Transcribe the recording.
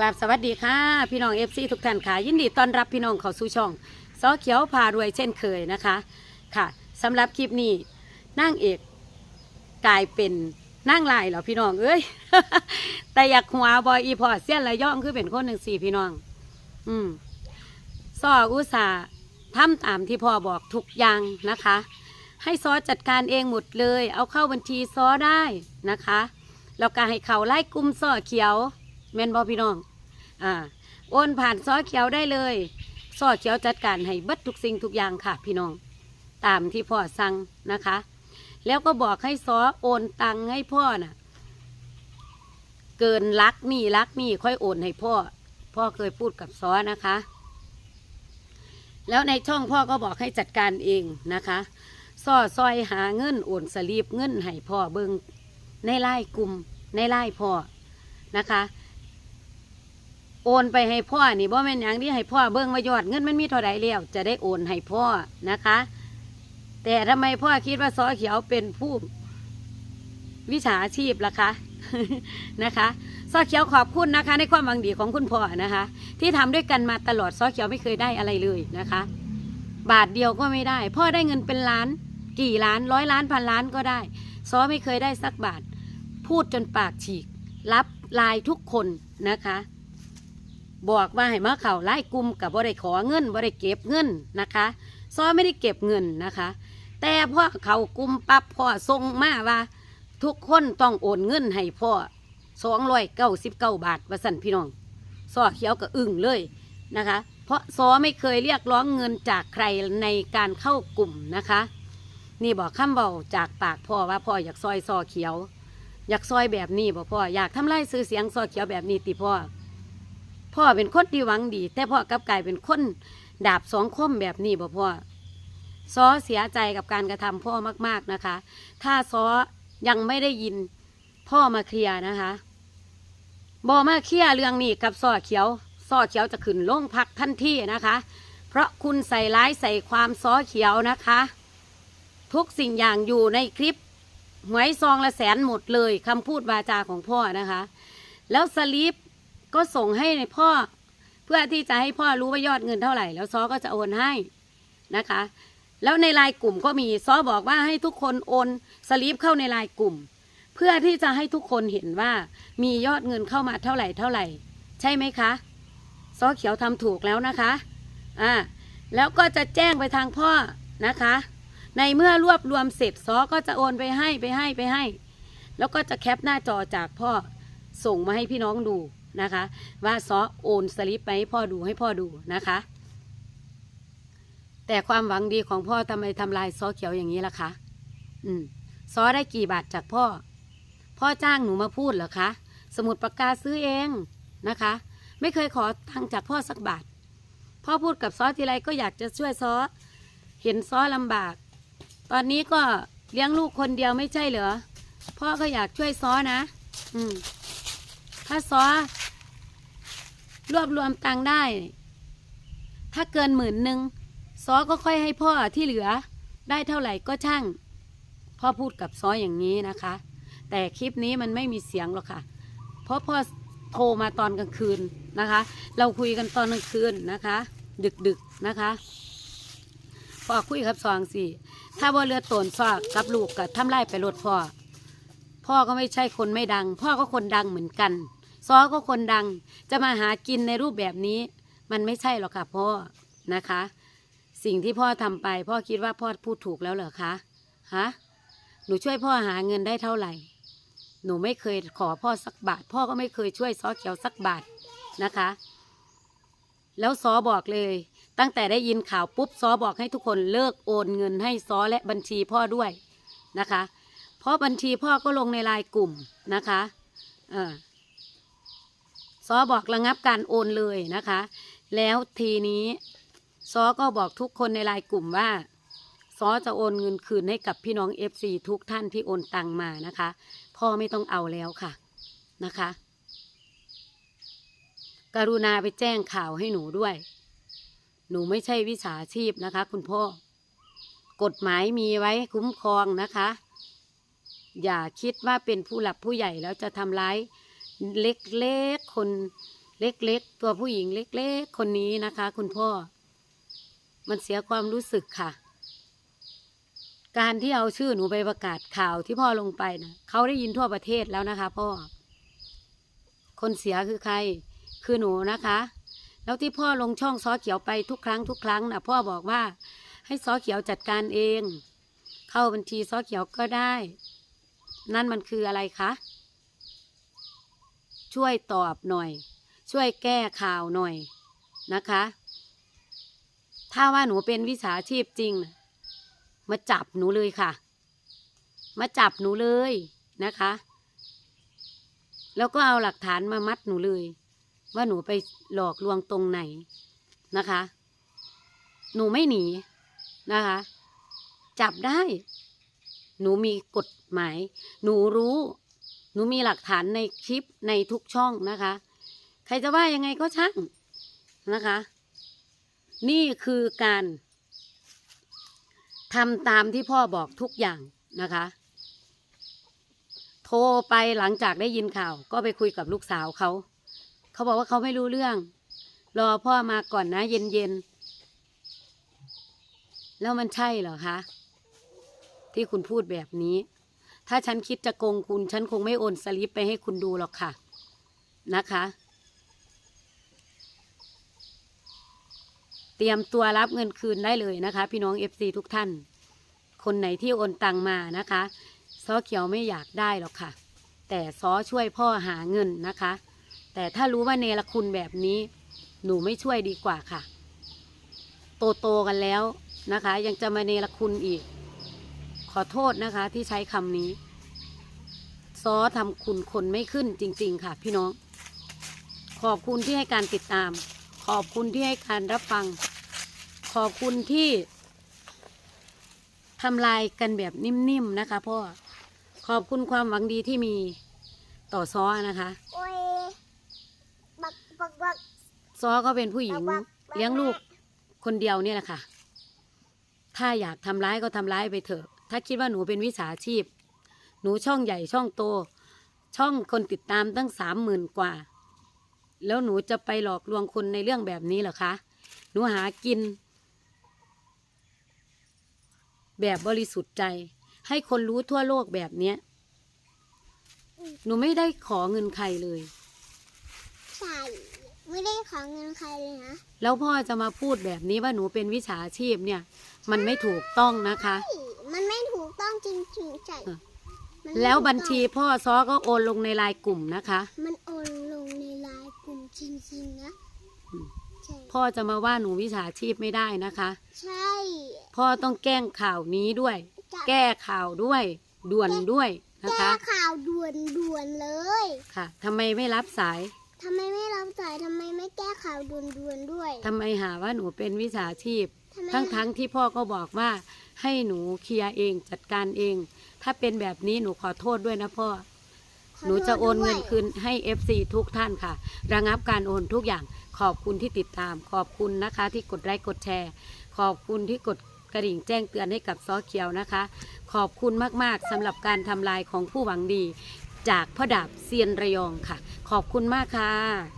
กราบสวัสดีค่ะ พี่น้องเอฟซีทุกท่านค่ะ ยินดีต้อนรับพี่น้องเข้าสู่ช่องซอเขียวพารวยเช่นเคยนะคะค่ะสำหรับคลิปนี้นางเอกกลายเป็นนางลายเหรอพี่น้องเอ้ย แต่อยากหัวบอยอีพอเสี้ยนระย่องคือเป็นคนหนึ่งสี่พี่น้อง อืมซออุตสาห์ทำตามที่พ่อบอกทุกอย่างนะคะ ให้ซอจัดการเองหมดเลย เอาเข้าบัญชีซอได้นะคะแล้วก็ให้เขาไล่กลุ่มซอเขียว แม่นบอพี่น้อง อ่าโอนผ่านซอเขียวได้เลยซอเขียวจัดการให้บิดทุกสิ่งทุกอย่างค่ะ พี่น้อง ตามที่พ่อสั่งนะคะ แล้วก็บอกให้ซอโอนตังให้พ่อน่ะ เกินลักนี่ลักนี่ค่อยโอนให้พ่อ พ่อเคยพูดกับซอนะคะ แล้วในช่องพ่อก็บอกให้จัดการเองนะคะซอซอยหาเงินโอนสลีปเงินให้พ่อเบิงในไล่กลุ่มในไล่พ่อนะคะ โอนไปให้พ่อนี่บ่แม่นหยังที่ให้พ่อเบิ่งว่ายอดเงินมันมีเท่าใดแล้วจะได้โอนให้พ่อนะคะ แต่ทำไมพ่อคิดว่าซอเขียวเป็นผู้วิชาชีพล่ะคะ นะคะซอเขียวขอบคุณนะคะ ในความหวังดีของคุณพ่อนะคะ ที่ทำด้วยกันมาตลอดซอเขียวไม่เคยได้อะไรเลยนะคะ บาทเดียวก็ไม่ได้ พ่อได้เงินเป็นล้าน กี่ล้านร้อยล้านพันล้านก็ได้ซอไม่เคยได้สักบาท พูดจนปากฉีก รับลายทุกคนนะคะ บอกว่าให้มาเข่าไล่กลุ่มกับบ่ได้ขอเงินบ่ได้เก็บเงินนะคะซอไม่ได้เก็บเงินนะคะ แต่พ่อเขากลุ่มปั๊บพ่อส่งมาว่า ทุกคนต้องโอนเงินให้พ่อสองร้อยเก้าสิบเก้าบาทว่าสั่นพี่น้องซอเขียวก็อึ้งเลยนะคะ เพราะซอไม่เคยเรียกร้องเงินจากใครในการเข้ากลุ่มนะคะ นี่บอกคำเบาจากปากพ่อว่าพ่ออยากซอยซอเขียว อยากซอยแบบนี้บ่พ่ออยากทำลายซื้อเสียงซอเขียวแบบนี้ติพ่อ พ่อเป็นคนที่หวังดี แต่พ่อกลับกลายเป็นคนดาบสองคมแบบนี้บ่พ่อซอเสียใจกับการกระทำพ่อมากๆนะคะ ถ้าซอยังไม่ได้ยินพ่อมาเคลียร์นะคะบอมาเคลียร์เรื่องนี้กับซอเขียวซอเขียวจะขึ้นโรงพักทันทีนะคะ เพราะคุณใส่ร้ายใส่ความซอเขียวนะคะ ทุกสิ่งอย่างอยู่ในคลิปหวยซองละแสนหมดเลยคำพูดวาจาของพ่อนะคะ แล้วสลิป ก็ส่งให้พ่อ เพื่อที่จะให้พ่อรู้ว่ายอดเงินเท่าไหร่ แล้วซอก็จะโอนให้นะคะ แล้วในไลน์กลุ่มก็มีซอบอกว่าให้ทุกคนโอนสลิปเข้าในไลน์กลุ่ม เพื่อที่จะให้ทุกคนเห็นว่ามียอดเงินเข้ามาเท่าไหร่เท่าไหร่ ใช่ไหมคะซอเขียวทำถูกแล้วนะคะอ่าแล้วก็จะแจ้งไปทางพ่อนะคะ ในเมื่อรวบรวมเสร็จซอก็จะโอนไปให้ไปให้ไปให้ แล้วก็จะแคปหน้าจอจากพ่อส่งมาให้พี่น้องดู นะคะ ว่าซอโอนสลิปไปให้พ่อดูให้พ่อดูนะคะ แต่ความหวังดีของพ่อทำไมทำลายซอเขียวอย่างนี้ล่ะคะอืมซอได้กี่บาทจากพ่อ พ่อจ้างหนูมาพูดเหรอคะ สมุดปากกาซื้อเองนะคะ ไม่เคยขอตังจากพ่อสักบาท พ่อพูดกับซอทีไรก็อยากจะช่วยซอเห็นซอลำบาก ตอนนี้ก็เลี้ยงลูกคนเดียวไม่ใช่เหรอ พ่อก็อยากช่วยซอนะ อืม ถ้าซอ รวบรวมตังได้ ถ้าเกินหมื่นหนึ่งซอก็ค่อยให้พ่อที่เหลือ ได้เท่าไหร่ก็ช่าง พ่อพูดกับซออย่างนี้นะคะ แต่คลิปนี้มันไม่มีเสียงหรอกค่ะ เพราะพ่อโทรมาตอนกลางคืนนะคะ เราคุยกันตอนกลางคืนนะคะ ดึกๆนนะคะพ่อคุยกับซองสิถ้าว่าเรือตนซอกับลูกกับทำไล่ไปรถพ่อ พ่อก็ไม่ใช่คนไม่ดัง พ่อก็คนดังเหมือนกัน ซอก็คนดัง จะมาหากินในรูปแบบนี้ มันไม่ใช่หรอกค่ะพ่อนะคะ สิ่งที่พ่อทำไป พ่อคิดว่าพ่อพูดถูกแล้วเหรอคะฮะหนูช่วยพ่อหาเงินได้เท่าไหร่ หนูไม่เคยขอพ่อสักบาท พ่อก็ไม่เคยช่วยซอเขียวสักบาทนะคะ แล้วซอบอกเลยตั้งแต่ได้ยินข่าวปุ๊บซอบอกให้ทุกคนเลิกโอนเงินให้ซอและบัญชีพ่อด้วยนะคะ เพราะบัญชีพ่อก็ลงในไลน์กลุ่มนะคะ เออ ซอบอกระงับการโอนเลยนะคะ แล้วทีนี้ซอก็บอกทุกคนในไลน์กลุ่มว่าซอจะโอนเงินคืนให้กับพี่น้องเอฟซีทุกท่านที่โอนตังมานะคะ พ่อไม่ต้องเอาแล้วค่ะนะคะ กรุณาไปแจ้งข่าวให้หนูด้วย หนูไม่ใช่วิชาชีพนะคะ คุณพ่อ กฎหมายมีไว้คุ้มครองนะคะ อย่าคิดว่าเป็นผู้หลักผู้ใหญ่แล้วจะทำร้าย เล็กๆคนเล็กๆตัวผู้หญิงเล็ก ๆ คนนี้นะคะ คุณพ่อ มันเสียความรู้สึกค่ะ การที่เอาชื่อหนูไปประกาศข่าวที่พ่อลงไปนะเขาได้ยินทั่วประเทศแล้วนะคะ พ่อ คนเสียคือใคร คือหนูนะคะ แล้วที่พ่อลงช่องซอเขียวไปทุกครั้งทุกครั้งนะพ่อบอกว่า ให้ซอเขียวจัดการเอง เข้าบัญชีซอเขียวก็ได้ นั่นมันคืออะไรคะ ช่วยตอบหน่อย ช่วยแก้ข่าวหน่อยนะคะ ถ้าว่าหนูเป็นวิชาชีพจริง มาจับหนูเลยค่ะ มาจับหนูเลยนะคะ แล้วก็เอาหลักฐานมามัดหนูเลย ว่าหนูไปหลอกลวงตรงไหนนะคะ หนูไม่หนีนะคะ จับได้ หนูมีกฎหมาย หนูรู้ นูมีหลักฐานในคลิปในทุกช่องนะคะ ใครจะว่ายังไงก็ช่างนะคะ นี่คือการทำตามที่พ่อบอกทุกอย่างนะคะ โทรไปหลังจากได้ยินข่าว ก็ไปคุยกับลูกสาวเขา เขาบอกว่าเขาไม่รู้เรื่อง รอพ่อมาก่อนนะเย็นๆแล้วมันใช่เหรอคะ ที่คุณพูดแบบนี้ ถ้าฉันคิดจะโกงคุณ ฉันคงไม่โอนสลิปไปให้คุณดูหรอกค่ะ นะคะ เตรียมตัวรับเงินคืนได้เลยนะคะ พี่น้องเอฟซีทุกท่าน คนไหนที่โอนตังมานะคะซอเขียวไม่อยากได้หรอกค่ะ แต่ซอช่วยพ่อหาเงินนะคะ แต่ถ้ารู้ว่าเนรคุณแบบนี้ หนูไม่ช่วยดีกว่าค่ะ โตโตๆกันแล้วนะคะ ยังจะมาเนรคุณอีก อโทษนะคะ ที่ใช้คำนี้ซอทำคุณคนไม่ขึ้นจริง ๆ ค่ะ พี่น้อง ขอบคุณที่ให้การติดตาม ขอบคุณที่ให้การรับฟัง ขอบคุณที่ทำลายกันแบบนิ่มๆนะคะพ่อขอบคุณความหวังดีที่มีต่อซอนะคะโอ้ยบักบักบักซอก็เป็นผู้หญิงเลี้ยงลูกคนเดียวเนี่ยแหละค่ะ ถ้าอยากทำร้ายก็ทำร้ายไปเถอะ ถ้าคิดว่าหนูเป็นวิสาชีพ หนูช่องใหญ่ช่องโต ช่องคนติดตามตั้งสามหมื่นกว่า แล้วหนูจะไปหลอกลวงคนในเรื่องแบบนี้เหรอคะ หนูหากิน แบบบริสุทธิ์ใจ ให้คนรู้ทั่วโลกแบบเนี้ย หนูไม่ได้ขอเงินใครเลย ใช่ ไม่ได้ขอเงินใครเลยนะ แล้วพ่อจะมาพูดแบบนี้ว่าหนูเป็นวิชาชีพเนี่ย มันไม่ถูกต้องนะคะเฮ้ยมันไม่ถูก ต้องจริงๆใช่อะมันไม่แล้วถูกต้องบัญชีพ่อซอก็โอนลงในไลน์กลุ่มนะคะมันโอนลงในไลน์กลุ่มจริงๆนะอืม ใช่พ่อจะมาว่าหนูวิชาชีพไม่ได้นะคะ ใช่พ่อต้องแกล้งข่าวนี้ด้วย จะแก้ข่าวด้วยด่วนด้วยนะแก้คะข่าวด่วนด่วนๆเลยค่ะทำไมไม่รับสายทำไมไม่รับสายทำไมไม่แก้ข่าวด่วนด่วนๆด้วย ทำไมหาว่าหนูเป็นวิชาชีพ ทำไมทั้งทั้งๆที่พ่อก็บอกว่าให้หนูเคลียร์เองจัดการเอง ถ้าเป็นแบบนี้หนูขอโทษด้วยนะพ่อขอหนูจะโอนเงินด้วยคืนให้ FC ทุกท่านค่ะ ระงับการโอนทุกอย่าง ขอบคุณที่ติดตาม ขอบคุณนะคะ ที่กดไลค์กดแชร์ ขอบคุณที่กดกระดิ่งแจ้งเตือนให้กับซอเขียวนะคะ ขอบคุณมากๆสำหรับการทำลายของผู้หวังดี จากพ่อดาบเซียนระยองค่ะ ขอบคุณมากค่ะ